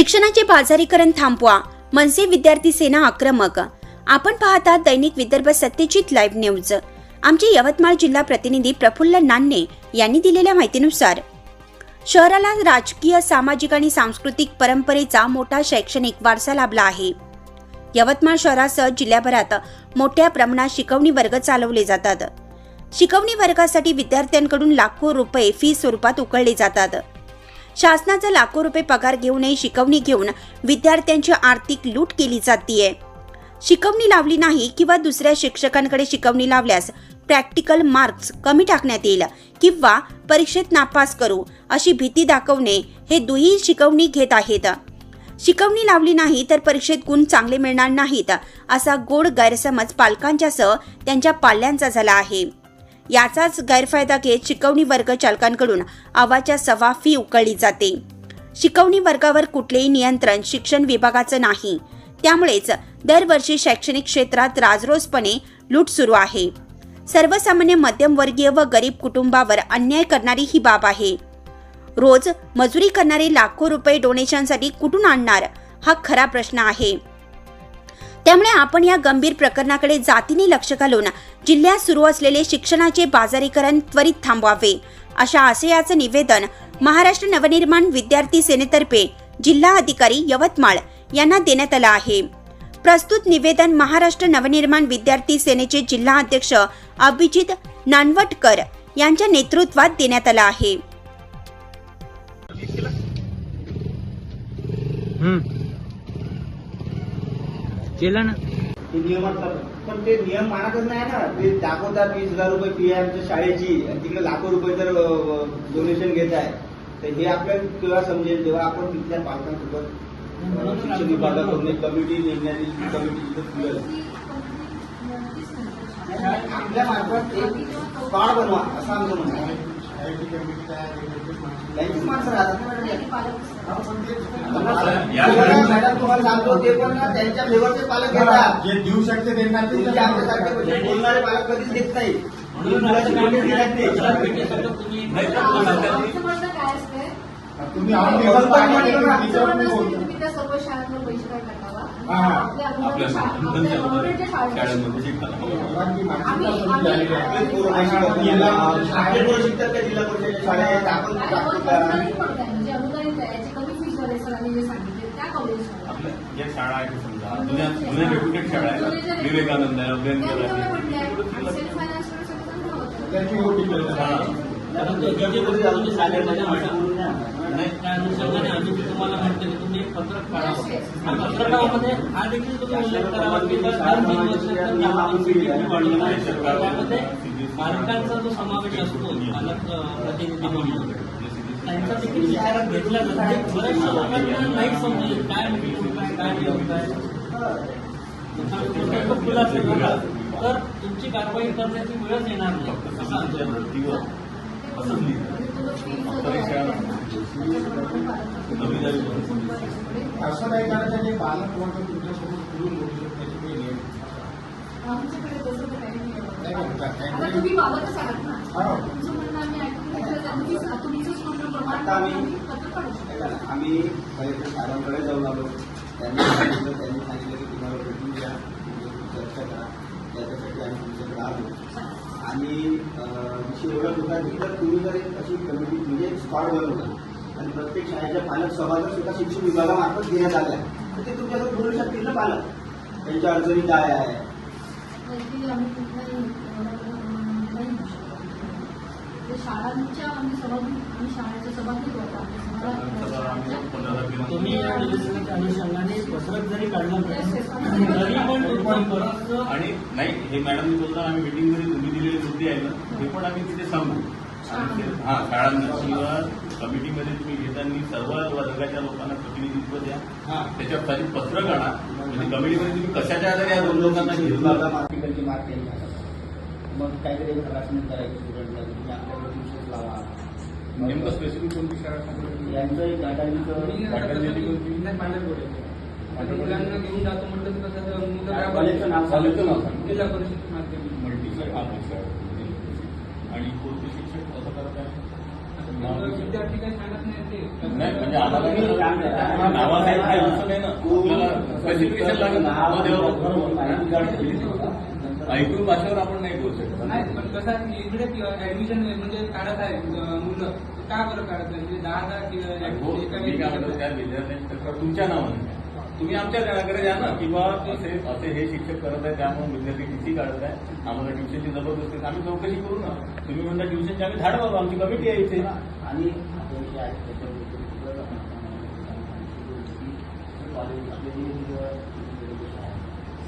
शिक्षणाचे बाजारीकरण थांबवा. मनसे विद्यार्थी सेना आक्रमक. आपण पाहता दैनिक विदर्भ सत्यजित लाईव्ह न्यूज. आमचे यवतमाळ जिल्हा प्रतिनिधी प्रफुल्ल नान्ने यांनी दिलेल्या माहितीनुसार शहराला राजकीय सामाजिक आणि सांस्कृतिक परंपरेचा मोठा शैक्षणिक वारसा लाभला आहे. यवतमाळ शहरासह जिल्ह्याभरात मोठ्या प्रमाणात शिकवणी वर्ग चालवले जातात. शिकवणी वर्गासाठी विद्यार्थ्यांकडून लाखो रुपये फी स्वरूपात उकळले जातात. शासनाचा लाखो रुपये पगार घेऊनही शिकवणी घेऊन विद्यार्थ्यांची आर्थिक लूट केली जातीये. शिकवणी लावली नाही किंवा दुसऱ्या शिक्षकांकडे शिकवणी लावल्यास प्रॅक्टिकल मार्क्स कमी टाकण्यात येईल किंवा परीक्षेत नापास करू अशी भीती दाखवणे हे दुही शिकवणी घेत आहेत. शिकवणी लावली नाही तर परीक्षेत गुण चांगले मिळणार नाहीत असा गोड गैरसमज पालकांच्यासह त्यांच्या पाल्यांचा झाला आहे. याचाच गैरफायदा घेत शिकवणी वर्ग चालकांकडून आवाच्या सवा फी उकळली जाते. शिकवणी वर्गावर कुठलेही नियंत्रण शिक्षण विभागाचं नाही. त्यामुळेच दरवर्षी शैक्षणिक क्षेत्रात राजरोसपणे लूट सुरू आहे. सर्वसामान्य मध्यमवर्गीय व गरीब कुटुंबावर अन्याय करणारी ही बाब आहे. रोज मजुरी करणारे लाखो रुपये डोनेशनसाठी कुठून आणणार? हा खरा प्रश्न आहे. त्यामुळे आपण या गंभीर प्रकरणाकडे जातीने लक्ष घालून जिल्ह्यात सुरू असलेले शिक्षणाचे बाजारीकरण त्वरित थांबवावे. अशा आशयाचं निवेदन महाराष्ट्र नवनिर्माण विद्यार्थी सेनेतर्फे जिल्हा अधिकारी यवतमाळ यांना देण्यात आलं आहे. प्रस्तुत निवेदन महाराष्ट्र नवनिर्माण विद्यार्थी सेनेचे जिल्हा अध्यक्ष अभिजित नानवटकर यांच्या नेतृत्वात देण्यात आलं आहे. हम्म. केलं ना. ते नियमात पण ते नियम मानतच नाही ना. ते दाखवतात वीस हजार रुपये फी आहे आमच्या शाळेची. आणि तिकडे लाखो रुपये तर डोनेशन घेत आहे. तर हे आपल्याला तेव्हा समजेल तेव्हा आपण तिथल्या पालकांसोबत शिक्षण विभागाकडून एक कमिटी नेमण्यात येईल कमिटी तिथं खुलेल आपल्या मार्फत एक कार्ड बनवा असं आमचं म्हणणं आहे. माणसं राहतात मॅडम. तुम्हाला सांगतो ते पण ना त्यांच्या लेवलचे पालक घेतात जे देऊ शकते त्यांना आमच्यासारखे बोलणारे पालक कधीच देत नाही तुम्ही आम्ही तुम्ही त्या सर्व टाकावा हा, हा. आपल्या अनुदानित शाळा- आपल्या गव्हर्नमेंटच्या शाळेत मुलांची मानसिकता आम्ही- सुरू झालेली आहे. आपलेच पोरं नाही शिकत. जिल्हा- आपले पोरं शिकतात का जिल्हा परिषदेच्या शाळेत आपण आणि टाकतो आपण का? अनुदानित पण काय अनुदानित आहे याची कमी फीस वाले सरांनी जे सांगितले त्या कॉलेजमध्ये आपल्या ज्या शाळा आहेत समजा जुन्या जुन्या रेप्युटेड शाळा आहेत विवेकानंद आहे अभ्यंकर आहे ओटी करतात. हा. तुम्ही शाळेमध्ये त्या अनुषंगाने आम्ही तुम्हाला म्हणतो की तुम्ही एक पत्रक काढावं त्या पत्रकामध्ये हा देखील तुम्ही उल्लेख करावा की बा दर तीन वर्षात या मुलांची फी वाढलेली आहे त्यामध्ये पालकांचा जो समावेश असतो पालक प्रतिनिधी म्हणून त्यांचा देखील विचारात घेतला जातो. हे बऱ्याचशा लोकांना नाही समजेल काय काय काय नियम काय त्याचा खुलासा करा. तर तुमची कारवाई करण्याची वेळच येणार नाही. असं आमच्या लिहिलं. नवी असं नाही करायचं जे पालक वर्ग तुमच्यासोबत फिरून बोलू शकतो त्याची नियम आता. तुम्ही बाबतच आहात ना हो. आम्ही आता आम्ही- आम्ही साहेबांकडे जाऊन आलो. त्यांनी सांगितलं त्यांनी सांगितलं की तुम्हाला भेटून घ्या. चर्चा करा. त्याच्यासाठी आम्ही तुमच्याकडे आलो. आणि अं, विषय एवढा होता तुम्ही जर एक अशी कमिटी म्हणजे स्पॉट बनवलं आणि प्रत्येक शाळेच्या पालक सभा जर सुद्धा शिक्षण विभागामार्फत घेण्यात आल्या तर ते तुमच्याकडे बोलू शकतील ना पालक. त्यांच्या अडचणी काय आहे वैद्यकीय आम्ही कुठलाही एवढा प्रमाण नाही घेऊ शकत. ते शाळांच्या शाळेच्या सभागृह होतो आमच्या सभा आम्ही पंधरा तारखेला तुम्ही या निदर्शनाच्या अनुषंगाने पत्रक जरी काढलं तरी पण तुमचं बरंचसं आणि नाही हे मॅडम बोलताना आम्ही मिटिंगमध्ये तुम्ही दिलेले मुद्दे आहे ना हे पण आम्ही तिथे सांगू. आणि हा शाळांना किंवा कमिटीमध्ये तुम्ही घेताना सर्व वर्गाच्या लोकांना प्रतिनिधित्व द्या. त्याच्यावर खाली पत्र काढा. म्हणजे कमिटीमध्ये तुम्ही कशाच्या आधारे या दोन लोकांना घेतलं मग काहीतरी एक हरासमेंट करायची स्टुडंटला तुम्ही आपल्याकडे ट्युशन लावा. नेमकं स्पेसिफिक कोणती शाळा? यांचं एक कोणती? मुलांना घेऊन जातो म्हटलं तर कसं तर मुलं काय कॉलेजचं नाव कॉलेजचं नाव सांगा. जिल्हा परिषद माध्यमिक. मल्टी शाळा हा शाळा. आणि कोणते शिक्षक असं करत आहे? विद्यार्थी काही सांगत नाही ते. नाही म्हणजे आम्हाला काही नाही ना. स्पेसिफिकेशन देवा ऐकून भाषेवर आपण नाही बोलू शकत नाही पण कसं आहे की इकडे ऍडमिशन म्हणजे काढत आहे मुलं का बरं काढत नाही म्हणजे दहा हजार हो, किंवा मी काय म्हणतो त्या विद्यार्थ्यांची तुमच्या नावाने. तुम्ही आमच्या घराकडे जा ना किंवा असे असे हे शिक्षक करत आहे त्यामुळे विद्यार्थी किती काढत आहे आम्हाला ट्युशनची जबरदस्ती आहे. आम्ही चौकशी करू ना तुम्ही म्हणता ट्युशनची आम्ही धाड बाबा आमची कमिटी आहे इथे आणि आहे कॉलेज आहे.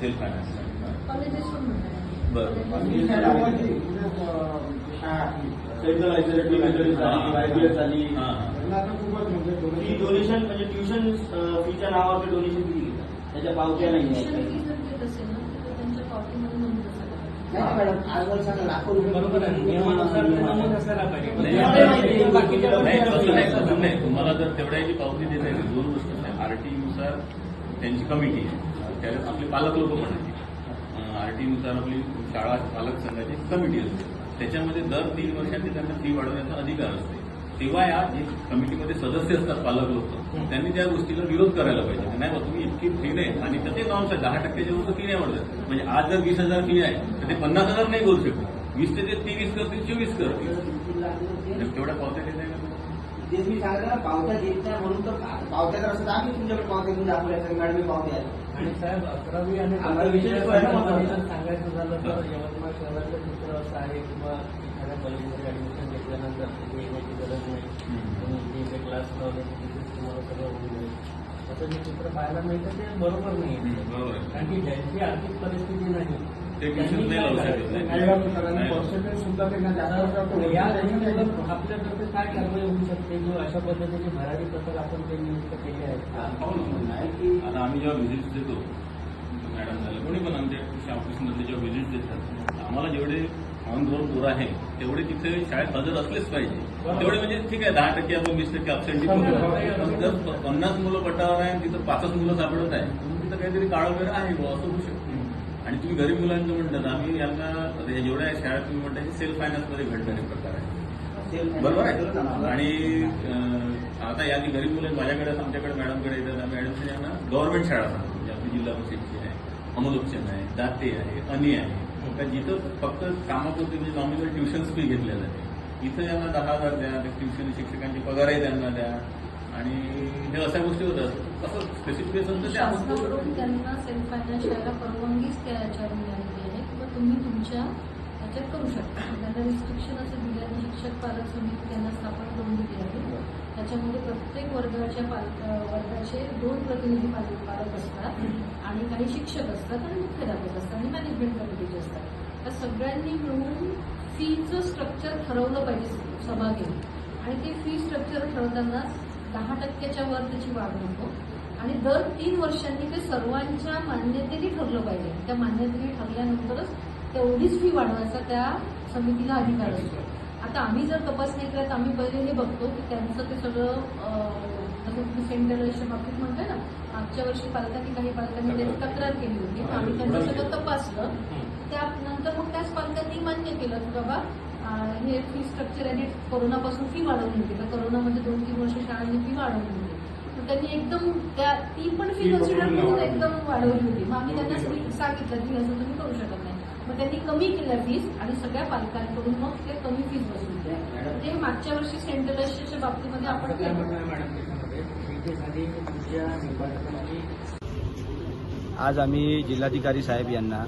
सेल्फ फायनान्स बरं डोनेशन म्हणजे ट्युशन डोनेशन दिली त्याच्या पावत्या नाही तुम्हाला जर तेवढ्याची पावती देता येईल दोन गोष्ट आरटीनुसार त्यांची कमिटी आहे. त्याला आपले पालक लोक पण आहेत. आरटी नुसार आपली शाळा पालक संघाची कमिटी असते. त्याच्यामध्ये दर तीन वर्षांनी त्यांना फी वाढवण्याचा अधिकार असते. तेव्हा या जे कमिटीमध्ये सदस्य असतात पालक लोक त्यांनी त्या गोष्टीला विरोध करायला पाहिजे. की नाही बा तुम्ही इतकी फी नाही. आणि त्याचे नॉर्म्स आहे दहा टक्क्याच्या वर फी नाही वाढत म्हणजे आज जर वीस हजार फी आहे तर ते पन्नास हजार नाही करू शकत. वीस ते ते तेवीस करतील चोवीस करतील तेवढ्या पावत्या देत का तेच मी सांगितलं ना पावत्या देत नाही म्हणून तर पावत्या जर असं आम्ही तुमच्याकडे पावत्या घेऊन दाखवल्या मॅडम मी पावत्या आणि साहेब अकरावी आणि बारावीच्या. सांगायचं झालं तर यवतमाळ शहरातलं चित्र असं आहे किंवा एखाद्या कॉलेजमध्ये ऍडमिशन घेतल्यानंतर तिथे येण्याची गरज नाही इथे क्लास लावले तुम्हाला सगळं होऊन जाईल. असं जे चित्र पाहायला मिळतं ते बरोबर नाही. कारण की ज्यांची आर्थिक परिस्थिती नाही. पर्सेंटेज सुद्धा त्यांना जास्त तर या दृष्टीने आपल्याकडे काय कारवाई होऊ शकते? जो अशा पद्धतीने भरारी पथक आपण ते नियुक्त केले आहेत आता आम्ही जेव्हा व्हिजिट देतो मॅडम झालं कोणी पण आमच्या ऑफिसमधले जेव्हा व्हिजिट देतात आम्हाला जेवढे ऑन ग्राउंड पोर आहे तेवढे तिथे शाळेत हजर असलेच पाहिजे. तेवढे म्हणजे ठीक आहे दहा टक्के आपण वीस टक्के अबसेंटी पण जर पन्नास मुलं पटावर आहे आणि तिथं पाचच मुलं सापडत आहे तिथं काहीतरी काळं वगैरे आहे बुवा असं होऊ शकतं. आणि तुम्ही गरीब मुलांचं म्हणतात आम्ही यांना हे जेवढ्या शाळेत तुम्ही म्हणता हे सेल्फ फायनान्समध्ये घडणारे प्रकार आहे बरोबर आहे. आणि आता या जी गरीब मुलं माझ्याकडे आमच्याकडे मॅडमकडे येतात आम्ही यांना गव्हर्नमेंट शाळा सांगतो म्हणजे आपली जिल्हा परिषदची आहे अमलोपचंद आहे दाते आहे अनी आहे. तर जिथं फक्त कामापुरती म्हणजे नॉमिनल ट्युशन फी घेतल्या जाते इथं यांना दहा हजार द्या ट्युशन शिक्षकांचे पगारही त्यांना द्या. आणि हे अशा गोष्टी होतात. असं स्पेसिफिकेशन तर ते त्यांना सेल्फ फायनान्स करायला परवानगीच त्या याच्यावर मिळालेली आहे. किंवा तुम्ही तुमच्या याच्यात करू शकता. त्यांना रिस्ट्रिक्शन असं शिक्षक पालक समिती त्यांना स्थापन करून दिली आहे. त्याच्यामध्ये प्रत्येक वर्गाच्या पालक वर्गाचे दोन प्रतिनिधी पालक पालक असतात आणि काही शिक्षक असतात आणि मुख्याध्यापक असतात आणि मॅनेजमेंट कमिटीचे असतात. त्या सगळ्यांनी मिळून फीचं स्ट्रक्चर ठरवलं पाहिजे सभा घेऊन आणि ते फी स्ट्रक्चर ठरवताना दहा टक्क्याच्या वर त्याची वाढ नको आणि दर तीन वर्षांनी ते सर्वांच्या मान्यतेने ठरलं पाहिजे. त्या मान्यतेने ठरल्यानंतरच तेवढीच फी वाढवायचा त्या समितीला अधिकार असतो. आता आम्ही जर तपासणी केल्या तर आम्ही पहिले हे बघतो की त्यांचं ते सगळं जसं तुम्ही सेंट्रलच्या बाबतीत म्हणताय ना मागच्या वर्षी पालकांनी काही पालकांनी त्याची तक्रार केली होती. आम्ही त्यांचं सगळं तपासलं. त्यानंतर मग त्याच पालकांनी मान्य केलं की बाबा हे फी स्ट्रक्चर आहे कोरोनापासून फी वाढवली होती तर कोरोनामध्ये दोन तीन वर्ष शाळांनी फी वाढवली होती तर त्यांनी एकदम त्या ती पण फी कन्सिडर करून एकदम वाढवली. होती. मग आम्ही त्यांना सांगितलं सांगितलं की असं तुम्ही करू शकत नाही. मग त्यांनी कमी केलं फीस आणि सगळ्या पालकांकडून मग ते कमी मागच्या वर्षी सेंट्रल बाबतीमध्ये आपण आज आम्ही जिल्हाधिकारी साहेब यांना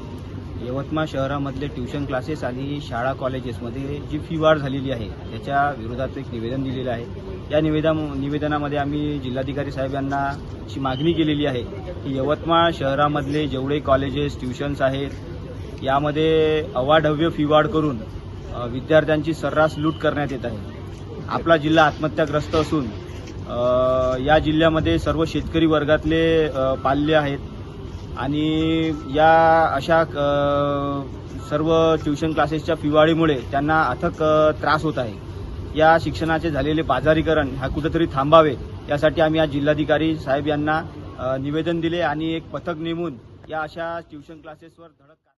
यवतमाळ शहरामधले ट्युशन क्लासेस आणि शाळा कॉलेजेसमध्ये जी फी वाढ झालेली आहे त्याच्या विरोधात एक निवेदन दिलेलं आहे. या निवेदन निवेदनामध्ये आम्ही जिल्हाधिकारी साहेब यांना अशी मागणी केलेली आहे की यवतमाळ शहरामधले जेवढे कॉलेजेस ट्युशन्स आहेत यामध्ये अवाढव्य फी वाढ करून विद्यार्थ्यांची सर्रास लूट करण्यात येत आहे. आपला जिल्हा आत्महत्याग्रस्त असून या जिल्ह्यामध्ये सर्व शेतकरी वर्गातले पाल्य आहेत. आणि या अशा सर्व ट्युशन क्लासेसच्या पिवाळीमुळे त्यांना अथक त्रास होत आहे. या शिक्षणाचे झालेले बाजारीकरण हा कुठेतरी थांबावे यासाठी आम्ही आज जिल्हाधिकारी साहेब यांना निवेदन दिले आणि एक पथक नेमून या अशा ट्युशन क्लासेसवर धडक